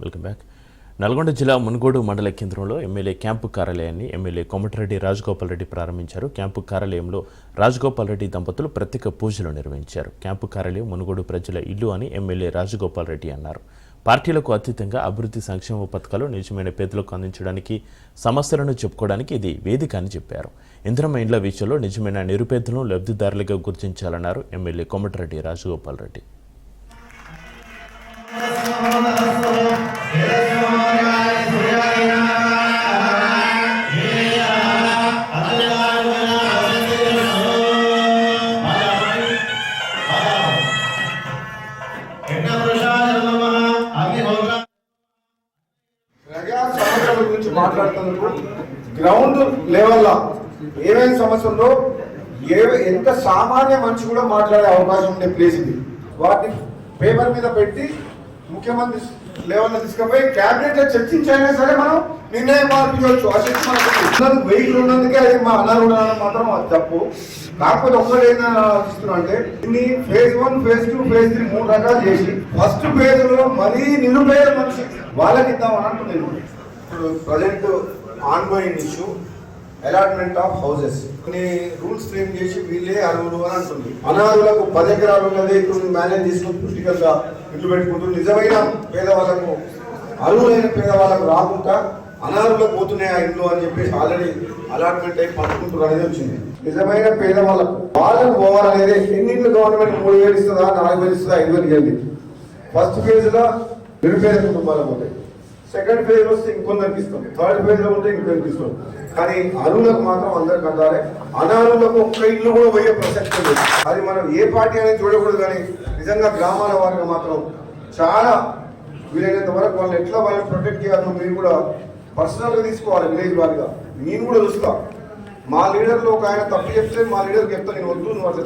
Welcome back. Nalgonda జిల్లా మునుగోడు మండల కేంద్రంలో ఎమ్మెల్యే క్యాంపు కార్యాలయాన్ని ఎమ్మెల్యే కోమటిరెడ్డి రాజగోపాల్ రెడ్డి ప్రారంభించారు. క్యాంపు కార్యాలయంలో రాజగోపాల్ రెడ్డి దంపతులు ప్రత్యేక పూజలు నిర్వహించారు. క్యాంపు కార్యాలయం మునుగోడు ప్రజల ఇల్లు అని ఎమ్మెల్యే రాజగోపాల్ రెడ్డి అన్నారు. పార్టీలకు అతీతంగా అభివృద్ధి సంక్షేమ పథకాలు నిజమైన పేదలకు అందించడానికి సమస్యలను చెప్పుకోవడానికి ఇది వేదిక అని చెప్పారు. ఇంద్రమ ఇండ్ల విషయంలో నిజమైన నిరుపేదలను లబ్ధిదారులుగా గుర్తించాలన్నారు ఎమ్మెల్యే కోమటిరెడ్డి రాజగోపాల్ రెడ్డి. గురించి మాట్లాడుతున్నప్పుడు గ్రౌండ్ లెవెల్లో ఏమేమి సమస్య ఉందో ఏ ఎంత సామాన్య మనిషి కూడా మాట్లాడే అవకాశం ఉండే ప్లేస్ ఇది. వాటిని పేపర్ మీద పెట్టి ముఖ్యమంత్రి లెవెల్లో తీసుకుపోయి క్యాబినెట్లో చర్చించైనా సరే మనం నిర్ణయం మార్పించవచ్చు ఆ శక్తి మనకు వెయిట్ ఉన్నందుకే అది మా అన్నారు మాత్రం అది తప్పు. కాకపోతే ఒక్కటి ఏంటని ఆలోచిస్తున్నా అంటే దీన్ని phase one phase two phase three మూడు రకాలు చేసి ఫస్ట్ ఫేజ్లో మరీ నిరుపేద మనిషి వాళ్ళకి ఇద్దామని అంటున్నాను ఇప్పుడు present ongoing issue allotment of houses కొన్ని రూల్స్ ఫ్రేమ్ చేసి వీళ్ళే అర్హులు అని అంటుంది. అనాథులకు పది ఎకరాలు ఉన్నది ఇప్పుడు మేనేజ్ చేసుకుని పొలిటికల్ ఇల్లు పెట్టుకుంటూ నిజమైన పేదవాళ్ళకు అర్హులైన పేదవాళ్ళకు రాకుండా అనాథులకు పోతున్నాయి ఆ ఇల్లు అని చెప్పేసి ఆల్రెడీ అలాట్మెంట్ అయి పంచుకుంటారు అనేది వచ్చింది. నిజమైన పేదవాళ్ళకు వాళ్ళకు పోవాలనేది ఎన్నింటి గవర్నమెంట్ మూడు వేలు ఇస్తుందా నాలుగు వేలు ఇస్తుందా ఐదు వేలు ఇవ్వండి. ఫస్ట్ ఫేజ్లో నిరుపేద కుటుంబాలకు ఉంటాయి సెకండ్ ఫేజ్ వస్తే ఇంకొందరికి ఇస్తాం థర్డ్ ఫేజ్లో ఉంటే ఇంకొందరికి ఇస్తాం కానీ అరువులకు మాత్రం అందరికి అందాలి అనారులకు ఒక్క ఇల్లు కూడా పోయే ప్రసక్తి లేదు. అది మనం ఏ పార్టీ అనేది చూడకూడదు కానీ నిజంగా గ్రామాల వారికి మాత్రం చాలా వీలైనంత వరకు వాళ్ళు ఎట్లా వాళ్ళని ప్రొటెక్ట్ చేయాలో మీరు కూడా పర్సనల్గా తీసుకోవాలి విలేజ్ వారిగా. నేను కూడా చూస్తా. మా లీడర్లో ఒక ఆయన తప్పు చెప్తే మా లీడర్కి చెప్తా నేను వద్దు నువ్వు అట్లా